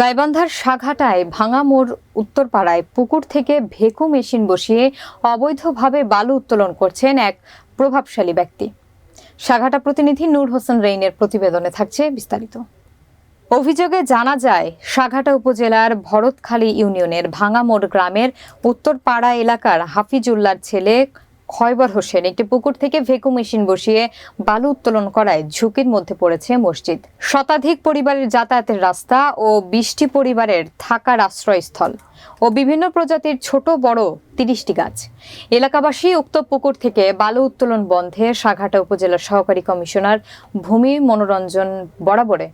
গাইবান্ধার সাঘাটায় ভাঙা মোড় উত্তরপাড়ায় পুকুর থেকে ভেকু মেশিন বসিয়ে অবৈধভাবে বালু উত্তোলন করছেন এক প্রভাবশালী ব্যক্তি। সাঘাটা প্রতিনিধি নূর হোসেন রেইনের প্রতিবেদনে থাকছে বিস্তারিত। অভিযোগে জানা যায়, সাঘাটা উপজেলার ভরতখালী ইউনিয়নের ভাঙামোড় গ্রামের উত্তরপাড়া এলাকার হাফিজুল্লার ছেলে খয়বর হোসেন, একটি পুকুর থেকে ভেকু মেশিন বসিয়ে বালু উত্তোলন করায় ঝুঁকির মধ্যে পড়েছে মসজিদ। শতাধিক পরিবারের যাতায়াতের রাস্তা ও বিশটি পরিবারের থাকার আশ্রয়স্থল ও বিভিন্ন প্রজাতির ছোট, বড় তিরিশটি গাছ। এলাকাবাসী উক্ত পুকুর থেকে বালু উত্তোলন বন্ধে সাঘাটা উপজেলার সহকারী কমিশনার ভূমি মনোরঞ্জন বরাবরে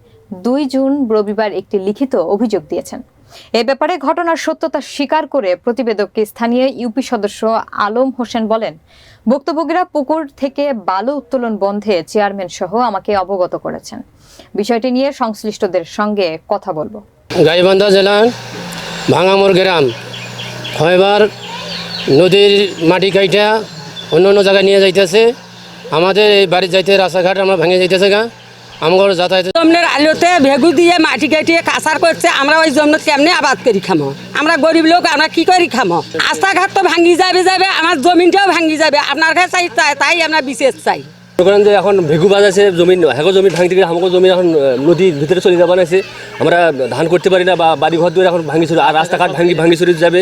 দুই জুন রবিবার একটি লিখিত অভিযোগ দিয়েছেন। এ ব্যাপারে ঘটনার সত্যতা স্বীকার করে প্রতিবেদককে স্থানীয় ইউপি সদস্য আলম হোসেন বলেন, ভুক্তভোগীরা পুকুর থেকে বালু উত্তোলন বন্ধে চেয়ারম্যান সহ আমাকে অবগত করেছেন। বিষয়টি নিয়ে সংশ্লিষ্টদের সঙ্গে কথা বলব। গাইবান্ধা জেলার ভাঙামোর গ্রাম হয়বার নদীর মাটি কাইটা অন্য অন্য জায়গায় নিয়ে যাইতেছে। আমাদের এই বাড়ির যাইতে রাস্তাঘাট আমরা ভেঙে যাইতেছে গা। আমার যাতায়াত জমনের আলোতে ভেগু দিয়ে মাটি কাটিয়ে কাঁচার করছে আমরা ওই জমন কেমনে আবাদ করি খামো? আমরা গরিব লোক আমরা কি করি খামো? রাস্তাঘাট তো ভাঙ্গি যাবে যাবে আমার জমিনটাও ভাঙ্গি যাবে আপনার কাছে চাই তাই তাই আমরা বিশেষ চাই। করেন যে এখন ভেগু বাজাছে জমিন হেগো জমি ভাঙতে গেলে আমাকে জমি এখন নদীর ভিতরে চলে যাবার আছে আমরা ধান করতে পারি না বা বাড়ি ঘর দুয়ার এখন ভাঙি আর রাস্তাঘাট ভাঙি ভাঙি চলে যাবে।